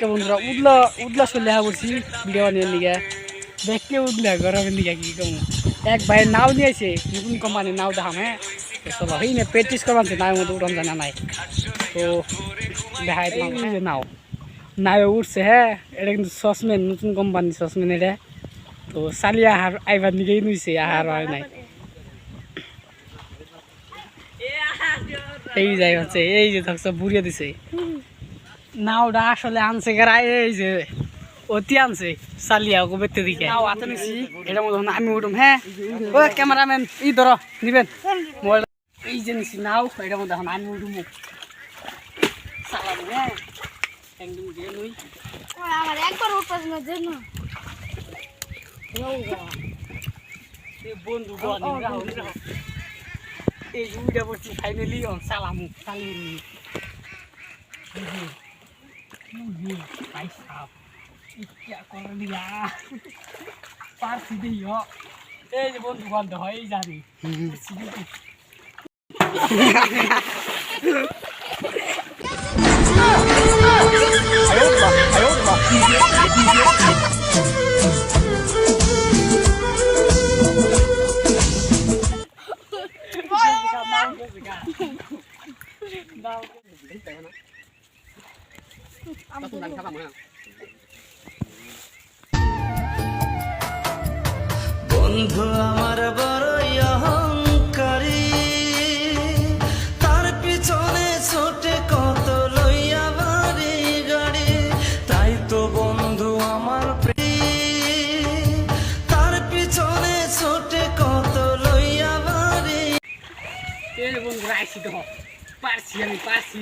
নমস্কার বন্ধুরা উদলা উদলা চলে হা বলছি ভিডিও বানিয়ে নিয়ে দেখতে উদলা গরমের দিকে কি কম এক ভাই নাও নিয়েছে নতুন কোম্পানির নাও দেখাম হ্যাঁ তো চলো হই না প্র্যাকটিস করবান নাও মতো উঠান জানা নাই তো দেখাই তোমাকে এই যে নাও নাও উঠছে হ্যাঁ এটা কিন্তু সসম্যান নতুন কোম্পানি সসম্যান এটা তো চালি আহার আইবার নিকেই নিছে আহার হয় নাই এই যাই হচ্ছে এই যে থাকছে বুড়িয়ে দিছে নাওটা আসলে আনছে গারা এই যে অতি আনছে চালিয়া গোবেতে দিকে। নাও হাতে নিছি। এটা মতো আমি উঠুম হ্যাঁ? ও ক্যামেরাম্যান ই ধর নিবেন। মোবাইল এই যে নিছি নাও এটা মতো এখন আমি উঠুম। চালাবো হ্যাঁ? একদম দিয়ে লই। আমার একবার উঠপাস না যে না। এই นี่ไปสาบอีกอย่ากรณีละปาสิเดียวเอ้ยจะบนทุกวันดอยจ้าดิสิเดียว哎呦我的妈！哎呦我的妈！Now, বন্ধু আমার বড় অহংকারী, তার পিছনে ছোটে কত লইয়া বাড়ি গাড়ি, তাই তো বন্ধু আমার প্রিয়। তার পিছনে ছোটে কত লইয়া বাড়ি বন্ধু রাইছি তো। পারছি আমি, পারছি।